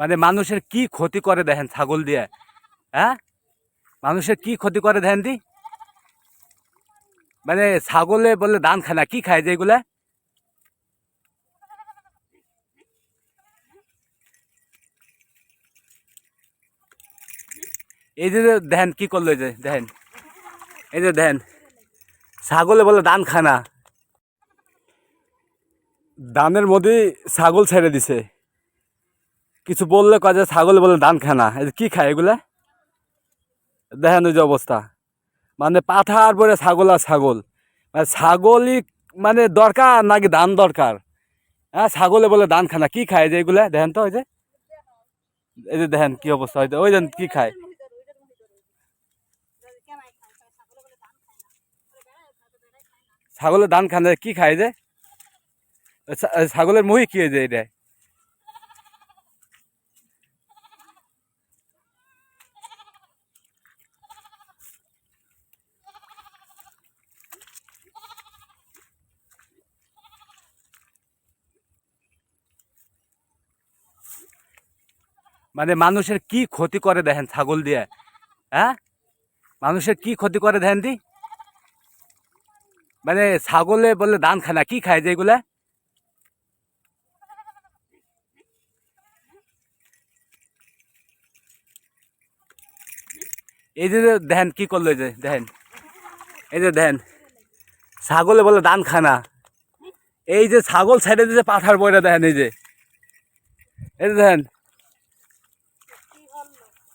মানে মানুষের কি ক্ষতি করে দেখেন ছাগল দিয়ে? হ্যাঁ? মানুষের কি ক্ষতি করে দেখেন দি? মানে ছাগলে বলে ধান খায় না, কি খায় যে এগুলা? এই যে দেখেন কি করল যে, দেখেন। এই যে দেখেন, ছাগলে বলে ধান খায় না। ধানের মধ্যে ছাগল ছেড়ে দিছে। কিছু বললে কাজে ছাগল বলে ধান খায় না। যে কি খায় এগুলা? দেখেন ওই যে অবস্থা। মানে পাথার পরে ছাগল আর ছাগল। মানে ছাগলই মানে দরকার নাকি ধান দরকার? হ্যাঁ ছাগলে বলে ধান খায় না। কি খায় যে এগুলা? দেখেন তো ওই যে। এই যে দেখেন কি অবস্থা। যে, ওই যে কি খায়? ছাগলের ধান খান কি খায় যে? ছাগলের মহি কি যে এটা? মানে মানুষের কি ক্ষতি করে দেখেন ছাগল দিয়ে? হ্যাঁ? মানুষের কি ক্ষতি করে দেখেন দি? মানে ছাগলে বলে দান খায় না, কি খায় যে এগুলা? এই যে দেখেন কি করল যে, দেখেন। এই যে দেখেন, ছাগলে বলে ধান খায় না। এই যে ছাগল ছেড়ে দিয়েছে পাথার বইটা দেখেন এই যে। এই যে দেখেন ভালো